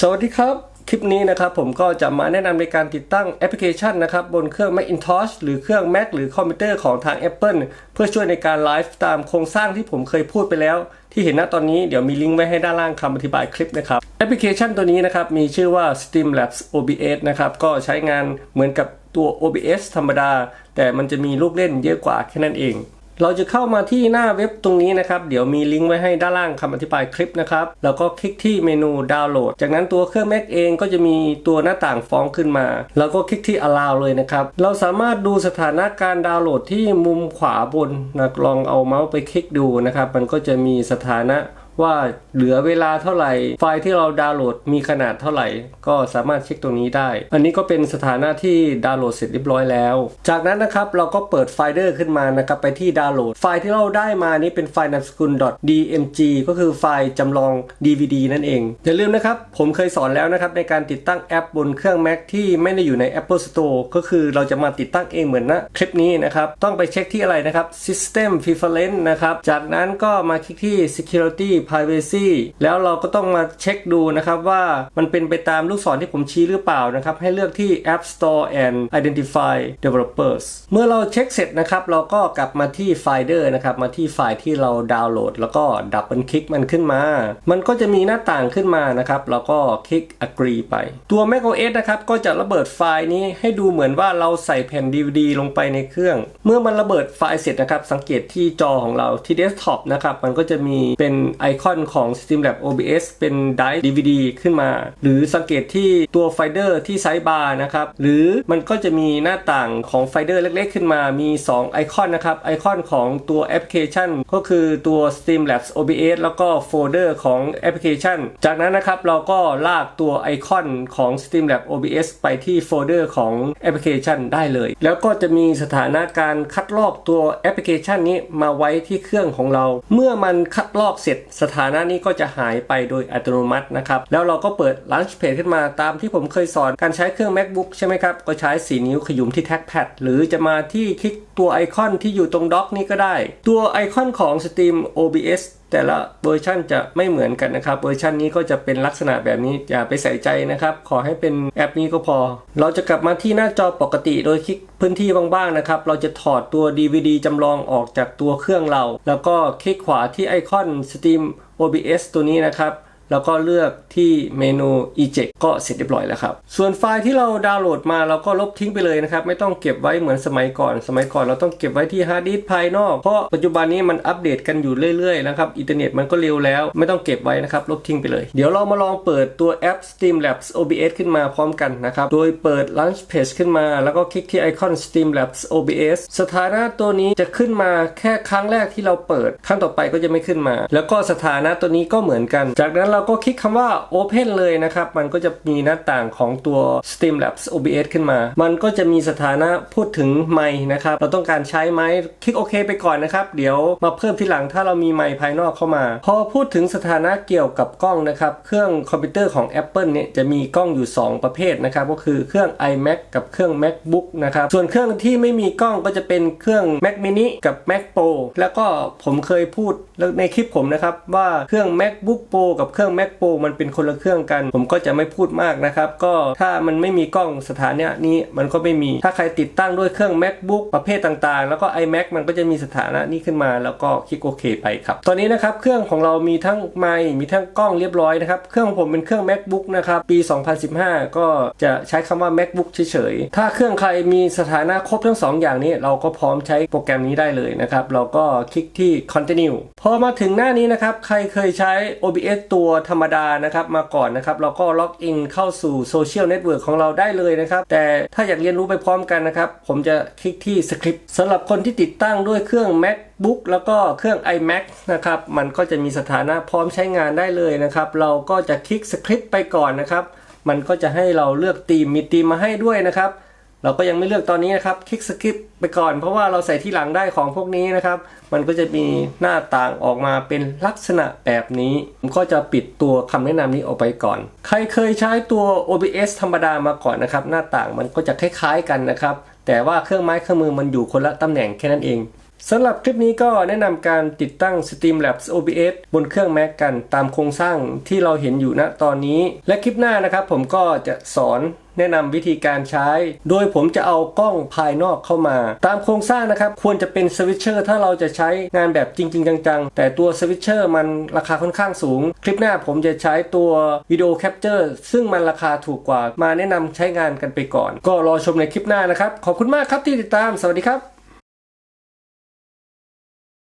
สวัสดีครับ คลิปนี้นะครับผมก็จะมาแนะนำในการติดตั้งแอปพลิเคชันนะครับบนเครื่อง Macintosh หรือเครื่อง Mac หรือคอมพิวเตอร์ของทาง Apple เพื่อช่วยในการไลฟ์ตามโครงสร้างที่ผมเคยพูดไปแล้ว ที่เห็นหน้าตอนนี้เดี๋ยวมีลิงก์ไว้ให้ด้านล่างคำอธิบายคลิปนะครับ แอปพลิเคชันตัวนี้นะครับมีชื่อว่า Streamlabs OBS นะครับก็ใช้งานเหมือนกับตัว OBS ธรรมดา แต่มันจะมีลูกเล่นเยอะกว่าแค่นั้นเอง เราจะเข้ามาที่หน้าเว็บตรงนี้นะครับ เดี๋ยวมีลิงก์ไว้ให้ด้านล่างคำอธิบายคลิปนะครับ แล้วก็คลิกที่เมนูดาวน์โหลด จากนั้นตัวเครื่อง Mac เองก็จะมีตัวหน้าต่างฟ้องขึ้นมา แล้วก็คลิกที่ allow เลยนะครับ เราสามารถดูสถานะการดาวน์โหลดที่มุมขวาบนนะลองเอาเมาส์ไปคลิกดูนะครับ มันก็จะมีสถานะ ว่าเหลือเวลาเท่าไหร่ ไฟล์ที่เราดาวน์โหลดมีขนาดเท่าไหร่ ก็สามารถเช็คตรงนี้ได้ อันนี้ก็เป็นสถานะที่ดาวน์โหลดเสร็จเรียบร้อยแล้ว จากนั้นนะครับเราก็เปิดไฟล์เดอร์ขึ้นมานะครับไปที่ดาวน์โหลด ไฟล์ที่เราได้มานี้เป็นไฟล์นามสกุล .dmg ก็คือไฟล์จำลอง DVD นั่นเอง อย่าลืมนะครับผมเคยสอนแล้วนะครับในการติดตั้งแอปบนเครื่อง Mac ที่ไม่ได้อยู่ใน Apple Store ก็คือเราจะมาติดตั้งเองเหมือนนะคลิปนี้นะครับต้องไปเช็คที่อะไรนะครับ System Preference นะครับจากนั้นก็มาคลิกที่ Security Privacy แล้วเราก็ต้องมาเช็คดูนะครับว่ามันเป็นไปตามลูกศรที่ผมชี้หรือเปล่านะครับ ให้เลือกที่ App Store and Identify Developers เมื่อเราเช็คเสร็จนะครับ เราก็กลับมาที่ Finder นะครับ มาที่ไฟล์ที่เราดาวน์โหลด แล้วก็ดับเบิลคลิกมันขึ้นมา มันก็จะมีหน้าต่างขึ้นมานะครับเราก็คลิก agree ไป ตัว macOS นะครับ ก็จะระเบิดไฟล์นี้ให้ดูเหมือนว่าเราใส่แผ่น DVD ลงไปในเครื่อง เมื่อมันระเบิดไฟล์เสร็จนะครับ สังเกตที่จอของเราที่เดสก์ท็อปนะครับ มันก็จะมีเป็นไอคอนของ Streamlab OBS เป็น Drive DVD ขึ้นมา หรือสังเกตที่ตัวไฟเดอร์ที่ไซด์บาร์นะครับ หรือมันก็จะมีหน้าต่างของไฟเดอร์เล็กๆ ขึ้นมา มี 2 ไอคอนนะครับ ไอคอนของตัวแอปพลิเคชัน ก็คือตัว Streamlab OBS แล้วก็โฟลเดอร์ของแอปพลิเคชัน จากนั้นนะครับเราก็ลากตัวไอคอนของ Streamlab OBS ไปที่โฟลเดอร์ของแอปพลิเคชันได้เลย แล้วก็จะมีสถานะการคัดลอกตัวแอปพลิเคชันนี้มาไว้ที่เครื่องของเรา เมื่อมันคัดลอกเสร็จสถานะนี้ก็จะหายไปโดยอัตโนมัตินะครับ แล้วเราก็เปิด Launch Page ขึ้นมาตามที่ผมเคยสอนการใช้เครื่อง MacBook ใช่ไหมครับ ก็ใช้ 4 นิ้วขยุมที่ Trackpad หรือจะมาที่คลิกตัวไอคอนที่อยู่ตรงด็อกนี้ก็ได้ ตัวไอคอนของ Steam OBS แต่ละเวอร์ชันจะไม่เหมือนกันนะครับเวอร์ชันนี้ก็จะเป็นลักษณะแบบนี้อย่าไปใส่ใจนะครับ ขอให้เป็นแอปนี้ก็พอ เราจะกลับมาที่หน้าจอปกติโดยคลิกพื้นที่บ้างๆนะครับ เราจะถอดตัว DVD จำลองออกจากตัวเครื่องเรา แล้วก็คลิกขวาที่ไอคอน Steam OBS ตัวนี้นะครับ แล้วก็เลือกที่เมนู eject ก็เสร็จเรียบร้อยแล้วครับ ส่วนไฟล์ที่เราดาวน์โหลดมาเราก็ลบทิ้งไปเลยนะครับ ไม่ต้องเก็บไว้เหมือนสมัยก่อน สมัยก่อนเราต้องเก็บไว้ที่ฮาร์ดดิสก์ภายนอก เพราะปัจจุบันนี้มันอัปเดตกันอยู่เรื่อยๆนะครับ อินเทอร์เน็ตมันก็เร็วแล้ว ไม่ต้องเก็บไว้นะครับ ลบทิ้งไปเลย เดี๋ยวเรามาลองเปิดตัวแอป Streamlabs OBS ขึ้นมาพร้อมกันนะครับ โดยเปิด Launch Page ขึ้นมา แล้วก็คลิกที่ไอคอน Streamlabs OBS สถานะตัวนี้จะขึ้นมาแค่ครั้งแรกที่เราเปิด ครั้งต่อไปก็จะไม่ขึ้นมา แล้วก็สถานะตัวนี้ก็เหมือนกัน จากนั้นเราก็คลิกคำว่า Open เลยนะครับ มันก็จะมีหน้าต่างของตัว Steam Labs OBS ขึ้นมา มันก็จะมีสถานะพูดถึงไมค์นะครับ เราต้องการใช้ไมค์คลิกโอเคไปก่อนนะครับ เดี๋ยวมาเพิ่มทีหลังถ้าเรามีไมค์ภายนอกเข้ามา พอพูดถึงสถานะเกี่ยวกับกล้องนะครับ เครื่องคอมพิวเตอร์ของ Apple เนี่ยจะมีกล้องอยู่ 2 ประเภทนะครับ ก็คือเครื่อง iMac กับเครื่อง MacBook นะครับ ส่วนเครื่องที่ไม่มีกล้องก็จะเป็นเครื่อง Mac mini กับ Mac Pro แล้วก็ผมเคยพูดในคลิปผมนะครับว่าเครื่อง MacBook Pro กับเครื่องื่อง Mac Pro มันเป็นคนละเครื่องกัน ผมก็จะไม่พูดมากนะครับ ก็ถ้ามันไม่มีกล้องสถานะนี้มันก็ไม่มี ถ้าใครติดตั้งด้วยเครื่อง MacBook ประเภทต่างๆ แล้วก็ iMac มันก็จะมีสถานะนี้ขึ้นมา แล้วก็คลิกโอเคไปครับตอนนี้นะครับเครื่องของเรามีทั้งไมค์มีทั้งกล้องเรียบร้อยนะครับเครื่องของผมเป็นเครื่อง MacBook นะครับปี 2015 ก็จะใช้คำว่า MacBook เฉยๆถ้าเครื่องใครมีสถานะครบทั้ง 2 อย่างนี้ เราก็พร้อมใช้โปรแกรมนี้ได้เลยนะครับเราก็คลิกที่ continue พอมาถึงหน้านี้นะครับใครเคยใช้ OBS ตัวธรรมดานะครับมาก่อนนะครับเราก็ล็อกอินเข้าสู่โซเชียลเน็ตเวิร์กของเราได้เลยนะครับ แต่ถ้าอยากเรียนรู้ไปพร้อมกันนะครับ ผมจะคลิกที่สคริปต์สำหรับคนที่ติดตั้งด้วยเครื่อง MacBook แล้วก็เครื่อง iMac นะครับมันก็จะมีสถานะพร้อมใช้งานได้เลยนะครับ เราก็จะคลิกสคริปต์ไปก่อนนะครับ มันก็จะให้เราเลือกธีมมีธีมมาให้ด้วยนะครับ เราก็ยังไม่เลือกตอนนี้นะครับคลิกสกิปไปก่อน เพราะว่าเราใส่ที่หลังได้ของพวกนี้นะครับ มันก็จะมีหน้าต่างออกมาเป็นลักษณะแบบนี้ ผมก็จะปิดตัวคำแนะนำนี้ออกไปก่อน ใครเคยใช้ตัว OBS ธรรมดามาก่อนนะครับ หน้าต่างมันก็จะคล้ายๆกันนะครับ แต่ว่าเครื่องไม้เครื่องมือมันอยู่คนละตำแหน่งแค่นั้นเอง สำหรับคลิปนี้ก็แนะนำการติดตั้ง Steamlabs OBS บนเครื่อง Mac กันตามโครงสร้างที่เราเห็นอยู่ณตอนนี้ และคลิปหน้านะครับผมก็จะสอนแนะนำวิธีการใช้ โดยผมจะเอากล้องภายนอกเข้ามา ตามโครงสร้างนะครับ ควรจะเป็นสวิตเชอร์ถ้าเราจะใช้งานแบบจริง ๆ จัง ๆ แต่ตัวสวิตเชอร์มันราคาค่อนข้างสูง คลิปหน้าผมจะใช้ตัววิดีโอแคปเจอร์ซึ่งมันราคาถูกกว่ามาแนะนำใช้งานกันไปก่อน ก็รอชมในคลิปหน้านะครับ ขอบคุณมากครับที่ติดตาม สวัสดีครับ